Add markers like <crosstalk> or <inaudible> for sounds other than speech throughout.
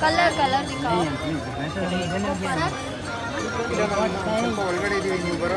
Colour colour ಒಳಗಡೆ ಇದೀವಿ ನೀವು ಬರೋ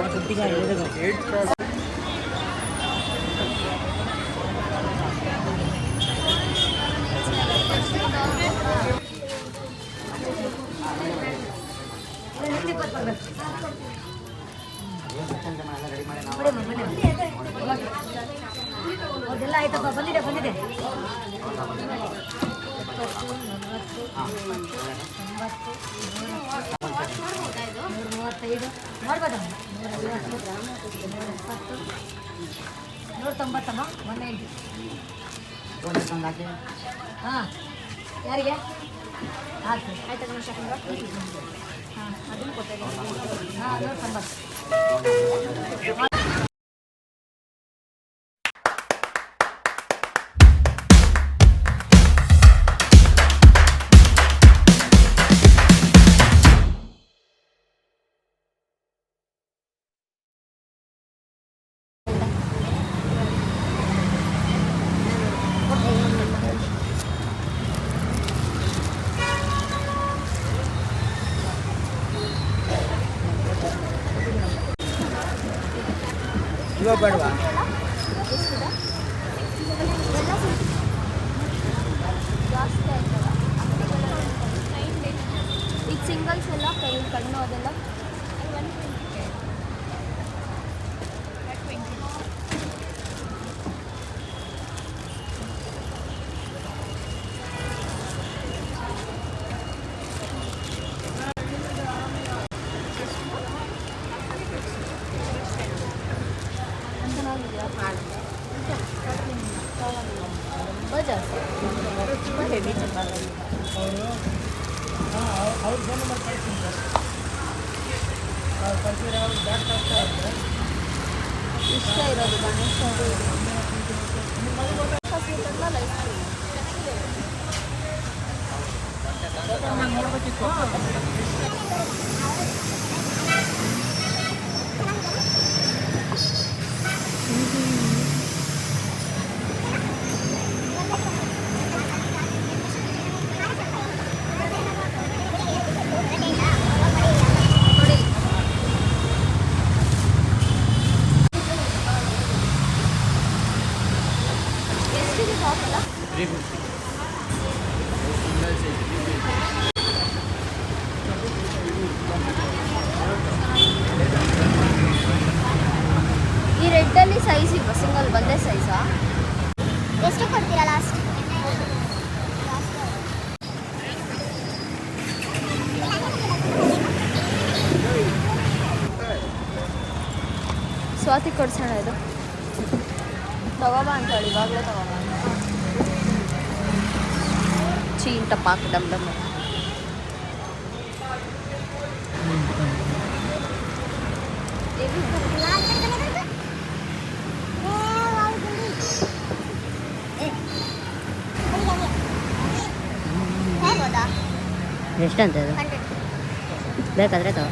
ನೂರ ಮೂವತ್ತೈದು ಮಾಡ್ಬೋದ ನೂರ ಎಪ್ಪತ್ತು ನೂರ ತೊಂಬತ್ತಮ್ಮ ಒನ್ ಹಾಂ. ಯಾರಿಗೆ? ಆಯ್ತು. ಆಯ್ತು ಗಣೇಶ ಹಾಂ, ಅದನ್ನು ಕೊಟ್ಟಿದ್ದೀನಿ ಹಾಂ ನೂರ ತೊಂಬತ್ತು बढ़वा। 咱们好多都吃过了。ಸ್ವಾತಿ ಕೊಡ್ಸೋಣ ಇದು. ತಗೋಬ ಅಂತ ಹೇಳಿ ಇವಾಗಲೇ ತಗೋಬ. ಚೀನ್ ಟಪಾಕ್ ಡಮ್ ಡಮ್ ಎಷ್ಟಂತ ಅದು? ಬೇಕಾದ್ರೆ ತಗೋ.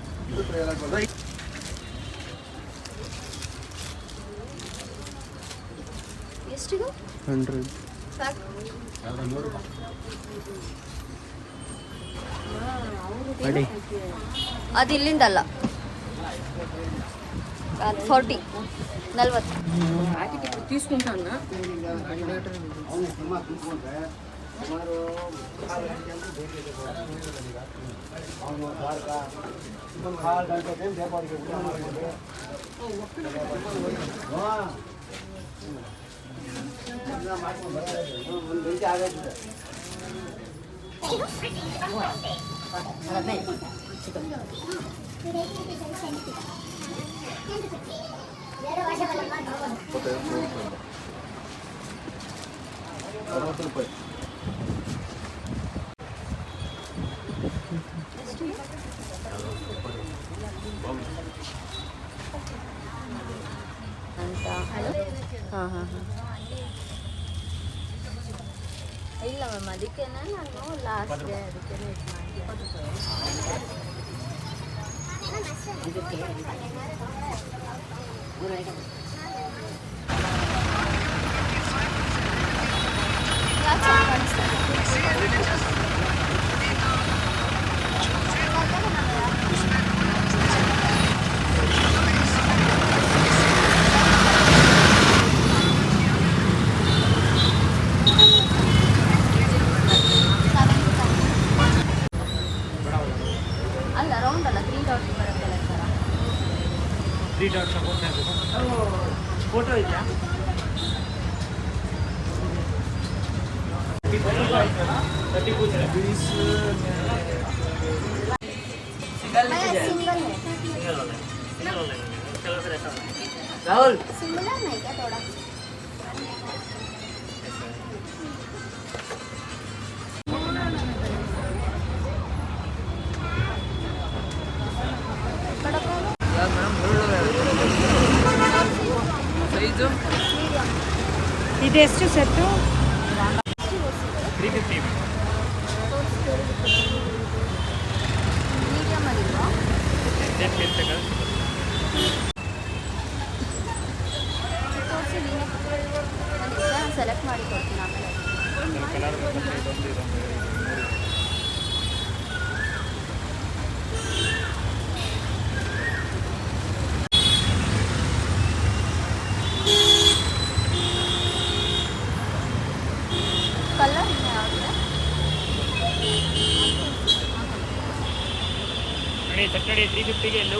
ಎಷ್ಟಿದು? ಹಂಡ್ರೆಡ್. ಅದು ಅಡಿ. ಅದು ಫೋರ್ಟಿ ನಲ್ವತ್ತು. ಹದಿನೈದು Gracias. ಅದಕ್ಕೆ ನಾನು ಲಾಸ್ಟ್ಗೆ ಅದಕ್ಕೆ ಇದು ಮಾಡಿದೆ ಇದಕ್ಕೆ ಮೂರು ಅಲ್ಲ ರೌಂಡ್ ಅಲ್ಲ ತ್ರೀ ಡಾಟ್ ಬರುತ್ತಲ್ಲ ಈ ಥರ ತ್ರೀ ಡಾಟ್ಸ್ ಫೋಟೋ ಇದೆಯಾ सिंगल है ರಾಹುಲ್ सिंगल है नहीं क्या थोड़ा ఇది టెస్ట్ సెట్ ನೋಡಿ ತಟ್ಟಡಿ ತ್ರೀ ಫಿಫ್ಟಿಗೆ ಎಲ್ಲೂ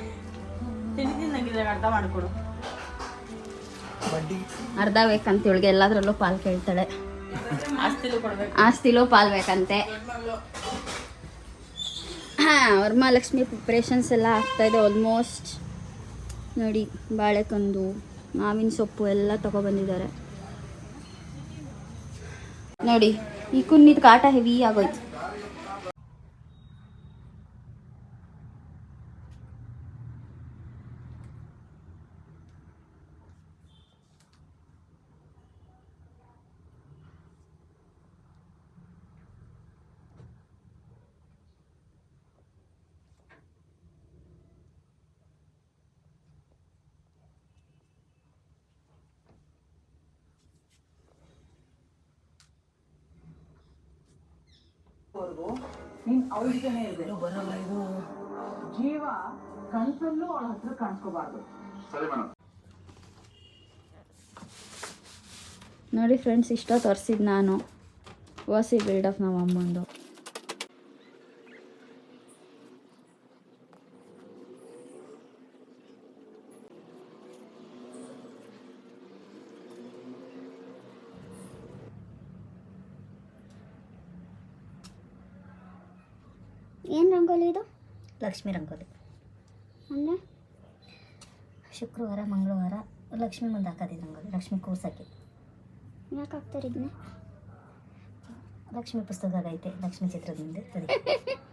ಮಾಡಿಕೊಡು. ಬಡ್ಡಿ. ಅರ್ಧ ಬೇಕಂತ ಇವಳಿಗೆ ಎಲ್ಲದರಲ್ಲೂ ಪಾಲ್ ಕೇಳ್ತಾಳೆ. ಆಸ್ತಿಲು ಕೊಡ್ಬೇಕು. ಆಸ್ತಿಲೂ ಪಾಲು ಬೇಕಂತೆ. ಹಾಂ ವರಮಹಾಲಕ್ಷ್ಮಿ ಪ್ರಿಪ್ರೇಷನ್ಸ್ ಎಲ್ಲ ಇದೆ ಆಲ್ಮೋಸ್ಟ್ ನೋಡಿ ಬಾಳೆಕಂದು ಮಾವಿನ ಸೊಪ್ಪು ಎಲ್ಲ ತಗೊಬಂದಿದ್ದಾರೆ. ನೋಡಿ ಈ ಕುನ್ನಿದ ಕಾಟ ಹೆವಿ ಆಗೋಯ್ತು. ನೀನ್ ಅವಳ ಜೊತೆನೇ ಇದೆ. ಜೀವ ಕನ್ಸಲ್ಲೂ ಅವಳ ಹತ್ರ ಕಾಣಿಸ್ಕೋಬಾರ್ದು. ನೋಡಿ ಫ್ರೆಂಡ್ಸ್ ಇಷ್ಟ ತೋರಿಸಿದ್ದು ನಾನು. ಓಸಿ ಬಿಲ್ಡಪ್ ನಮ್ಮ ಅಮ್ಮಂದು ಏನು ರಂಗೋಲಿ ಇದು ಲಕ್ಷ್ಮೀ ರಂಗೋಲಿ. ಅಂದರೆ? ಶುಕ್ರವಾರ ಮಂಗಳವಾರ ಲಕ್ಷ್ಮಿ ಮುಂದೆ ಹಾಕೋದು ರಂಗೋಲಿ ಲಕ್ಷ್ಮಿ ಕೂರ್ಸಕ್ಕೆ ಯಾಕೆ ಹಾಕ್ತಾರೆ ಇದನ್ನ? ಲಕ್ಷ್ಮಿ ಪುಸ್ತಕ ಐತೆ ಲಕ್ಷ್ಮಿ ಚಿತ್ರದಿಂದ. ಇರ್ತದೆ <laughs>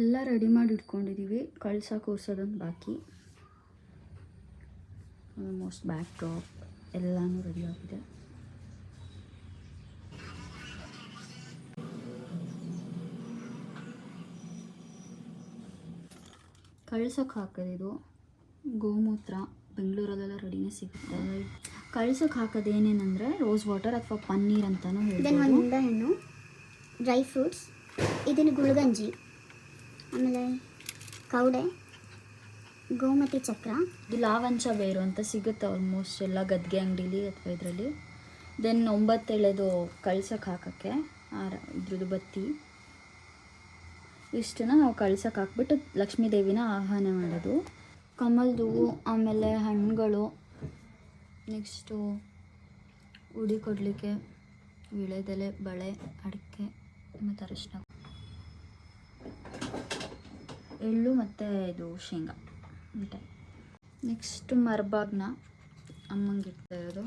ಎಲ್ಲ ರೆಡಿ ಮಾಡಿ ಇಟ್ಕೊಂಡಿದ್ದೀವಿ ಕಳ್ಸ ಕೂರ್ಸೋದೊಂದು ಬಾಕಿ. ಆಲ್ಮೋಸ್ಟ್ ಬ್ಯಾಕ್ ಟಾಪ್ ಎಲ್ಲನೂ ರೆಡಿ ಆಗಿದೆ. ಕಳ್ಸೋಕೆ ಹಾಕೋದಿದು ಗೋಮೂತ್ರ ಬೆಂಗಳೂರಲ್ಲೆಲ್ಲ ರೆಡಿನೇ ಸಿಗುತ್ತೆ. ಕಳ್ಸೋಕೆ ಹಾಕೋದು ಏನೇನಂದರೆ ರೋಸ್ ವಾಟರ್ ಅಥವಾ ಪನ್ನೀರ್ ಅಂತಲೂ ಹೇಳ್ಬೋದು. ಹಣ್ಣು ಡ್ರೈ ಫ್ರೂಟ್ಸ್ ಇದನ್ನು ಗುಳ್ಗಂಜಿ. ಆಮೇಲೆ ಕೌಡೆ, ಗೋಮತಿ ಚಕ್ರ. ಇದು ಲಾವಂಚ ಬೇರು ಅಂತ ಸಿಗುತ್ತೆ ಆಲ್ಮೋಸ್ಟ್ ಎಲ್ಲ ಗದ್ಗೆ ಅಂಗಡೀಲಿ ಅಥವಾ ಇದರಲ್ಲಿ. ದೆನ್ ಒಂಬತ್ತೆಳೆದು ಕಳ್ಸಕ್ಕೆ ಹಾಕೋಕ್ಕೆ, ಆರ, ಇದ್ರದ್ದು ಬತ್ತಿ. ಇಷ್ಟನ್ನ ನಾವು ಕಳ್ಸಕ್ಕೆ ಹಾಕ್ಬಿಟ್ಟು ಲಕ್ಷ್ಮೀ ದೇವಿನ ಆಹ್ವಾನ ಮಾಡೋದು. ಕಮಲ್ದು ಆಮೇಲೆ ಹಣ್ಣುಗಳು ನೆಕ್ಸ್ಟು ಉಡಿ ಕೊಡಲಿಕ್ಕೆ ವಿಳೆದೆಲೆ ಬಳೆ, ಅಡಿಕೆ, ಮತ್ತು ಅರಿಶಿನ ಎಳ್ಳು ಮತ್ತು ಇದು ಶೇಂಗಾ. ಮಿಠಾಯಿ ನೆಕ್ಸ್ಟ್ ಮರ್ಬಾಗ್ನ ಅಮ್ಮಂಗೆ ಇಡ್ತಾ ಇರೋದು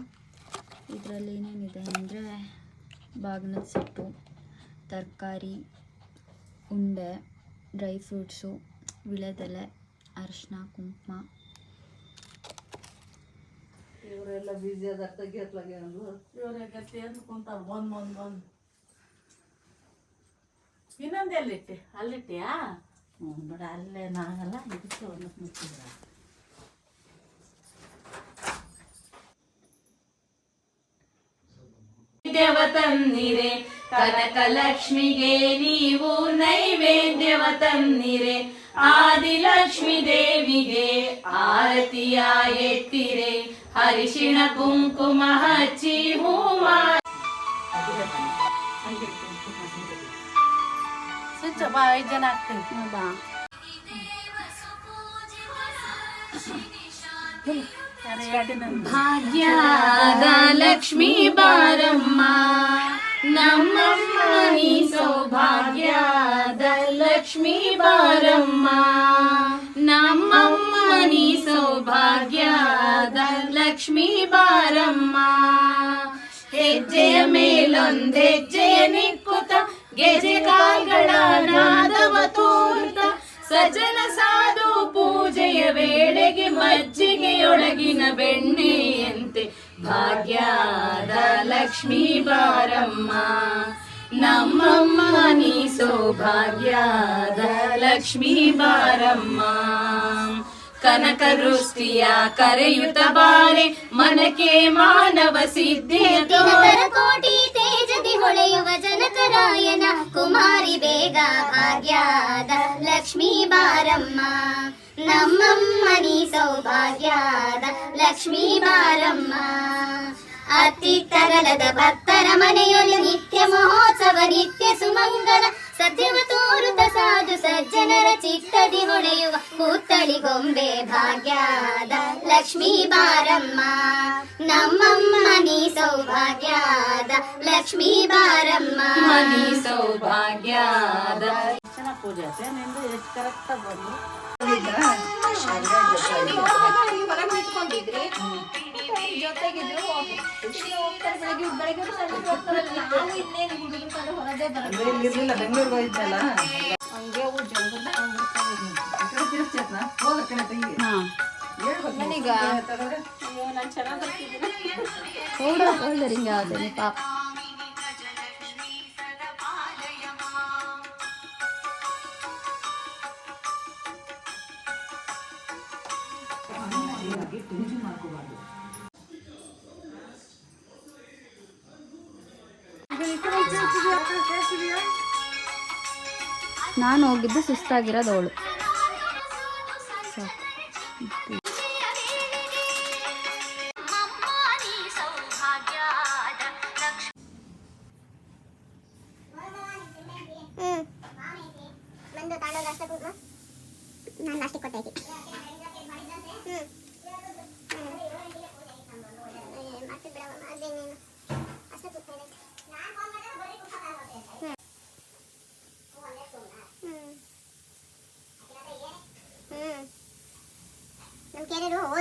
ಇದರಲ್ಲಿ ಏನೇನಿದೆ ಅಂದರೆ ಬಾಗ್ನದ ಸೊಪ್ಪು ತರಕಾರಿ ಉಂಡೆ ಡ್ರೈ ಫ್ರೂಟ್ಸು ವಿಳೆದೆಲೆ ಅರಿಶಿನ ಕುಂಕುಮ. ಇವರೆಲ್ಲ ಬಿಸಿ ಅದ ತೆಗಿಯತ್ಲಾಗೆ ಅಂದ್ರು ಇವರೆಲ್ಲ ಕುಂತಾರ. ಬಂದು ಬಂದ್ ಬಂದ್. ಇನ್ನೊಂದು ಎಲ್ಲಿಟ್ಟೆ ಅಲ್ಲಿಟ್ಟಿಯಾ? ಹ್ಞೂ ಬೇಡ ಅಲ್ಲೇನಾಗಲ್ಲ ಇದಕ್ಕೆ ಒಂದು ಮುಚ್ಚಿದ್ರ. ನೈವೇದ್ಯವ ತನ್ನಿರೆ ಕನಕಲಕ್ಷ್ಮಿಗೆ ನೀವು ನೈವೇದ್ಯವ ತನ್ನಿರೆ ಆದಿಲಕ್ಷ್ಮಿ ದೇವಿಗೆ ಆರತಿಯ ಎತ್ತಿರೆ, ಹರಿಶಿಣ ಕುಂಕುಮ ಹಚ್ಚಿ ಹೂಮ ಸ್ವಿಚ್ ಬಾ ಐದು ಜನ ಆಗ್ತೇವೆ ಬಾ ಭಾಗ್ಯದ ಲಕ್ಷ್ಮೀ ಬಾರಮ್ಮ ನಮ್ಮಮ್ಮ ನೀ ಸೌಭಾಗ್ಯದ ಲಕ್ಷ್ಮೀ ಬಾರಮ್ಮ ನಮ್ಮಮ್ಮ ನೀ ಸೌಭಾಗ್ಯದ ಲಕ್ಷ್ಮೀ ಬಾರಮ್ಮ ಹೆಜ್ಜೆಯ ಮೇಲೊಂದ್ ಹೆಜ್ಜೆಯ ನಿಕ್ಕುತ್ತ ಗೆಜೆ ಕಾಲ್ಗಳ ನಾದವ ತೋರ್ತ ಸಜನ ಸಾಧು ಪೂಜೆಯ ವೇಳೆಗೆ ಮಜ್ಜಿಗೆಯೊಳಗಿನ ಬೆಣ್ಣೆಯಂತೆ ಭಾಗ್ಯದ ಲಕ್ಷ್ಮೀ ಬಾರಮ್ಮ ನಮ್ಮಮ್ಮ ನೀ ಸೌಭಾಗ್ಯದ ಲಕ್ಷ್ಮೀ ಬಾರಮ್ಮ. ಕನಕ ದೃಷ್ಟಿಯ ಕರೆಯುತ್ತ ಬಾರೆ ಮನಕೆ ಮಾನವ ಸಿದ್ಧಿಯ ಕೋಟಿ ಹೊಳೆಯುವ ಜನಕರಾಯನ ಕುಮಾರಿ ಬೇಗ ಭಾಗ್ಯದ ಲಕ್ಷ್ಮೀ ಬಾರಮ್ಮ. ನಮ್ಮಮ್ಮನಿ ಸೌಭಾಗ್ಯದ ಲಕ್ಷ್ಮೀ ಬಾರಮ್ಮ. ಅತಿ ತಗಲದ ಭಕ್ತರ ಮನೆಯೊಳು ನಿತ್ಯ ಮಹೋತ್ಸವ, ನಿತ್ಯ ಸುಮಂಗಲ. ಸತ್ಯವ ತೋರುತ ಸಾಧು ಸಜ್ಜನರ ಚಿತ್ತದಿ ಹೊಳೆಯುವ ಕೂತ್ತಳಿ ಗೊಂಬೆ ಭಾಗ್ಯದ ಲಕ್ಷ್ಮೀ ಬಾರಮ್ಮ ನಮ್ಮಮ್ಮ ನೀ ಸೌಭಾಗ್ಯದ ಲಕ್ಷ್ಮೀ ಬಾರಮ್ಮ ಸೌಭಾಗ್ಯದ ಚೆನ್ನಾಗಿ ಪೂಜೆ ನಿಂದು ಎಷ್ಟು ಕರೆಕ್ಟಾಗಿ ಬಂದು ಅಂದ್ರೆ ಇಲ್ಲಿ ಇರ್ಲಿಲ್ಲ ಬೆಂಗಳೂರಿಗೆ ಹೋಗಿದ್ದಲ್ಲ ಹಂಗೆ ಅವು ಜಂಗದ ಹೋಗ ಕಣೆ ತಂಗಿ ನನಗ ಅಯ್ಯೋ ನಾನು ಚೆನ್ನಾಗಿ ಬರ್ತಿದ್ದೀನಿ ಪೌಡರ್ ಪೌಡರ್ ಹಿಂಗೆ ಆಗುತ್ತೆ ಪಾಪ ನಾನು ಹೋಗಿದ್ದು ಸುಸ್ತಾಗಿರೋದು ಅವಳು.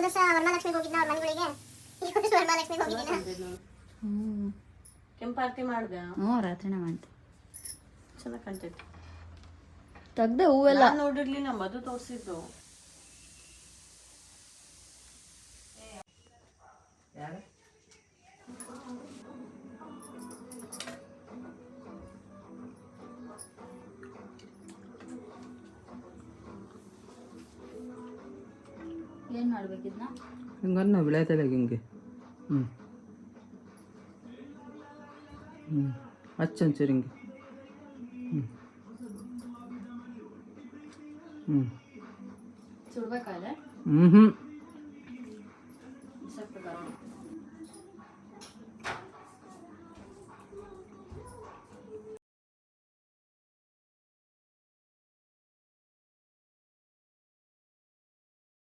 ಹೋದ ವರ್ಷ ವರಮಹಾಲಕ್ಷ್ಮಿಗೆ ಹೋಗಿದ್ನ ಅವ್ರ ಮನೆಗಳಿಗೆ? ಈ ವರ್ಷ ವರಮಹಾಲಕ್ಷ್ಮಿಗೆ ಹೋಗಿದ್ದೀನ ಹ್ಞೂ ಕೆಂಪಾರತಿ ಮಾಡ್ದೆ. ಹ್ಞೂ ರಾತ್ರಿನೇ ಮಾಡ್ತೆ ಚೆನ್ನಾಗಿ ಕಾಣ್ತೈತಿ. ತೆಗ್ದೆ ಹೂವೆಲ್ಲ. ನೋಡಿರ್ಲಿ ನೋಡಿರ್ಲಿಲ್ಲ ಮದು ತೋರಿಸಿದ್ದು. ಏನು ಮಾಡ್ಬೇಕಿದ್ನ ಹಿಂಗನ್ನ ಬೆಳೆತಲ್ಲ ಹಿಂಗೆ? ಹ್ಞೂ ಹ್ಞೂ ಹಚ್ಚಂಚೂರು ಹಿಂಗೆ. ಹ್ಞೂ ಹ್ಞೂ ಸುಡ್ಬೇಕಾದ್ರೆ? ಹ್ಞೂ ಹ್ಞೂ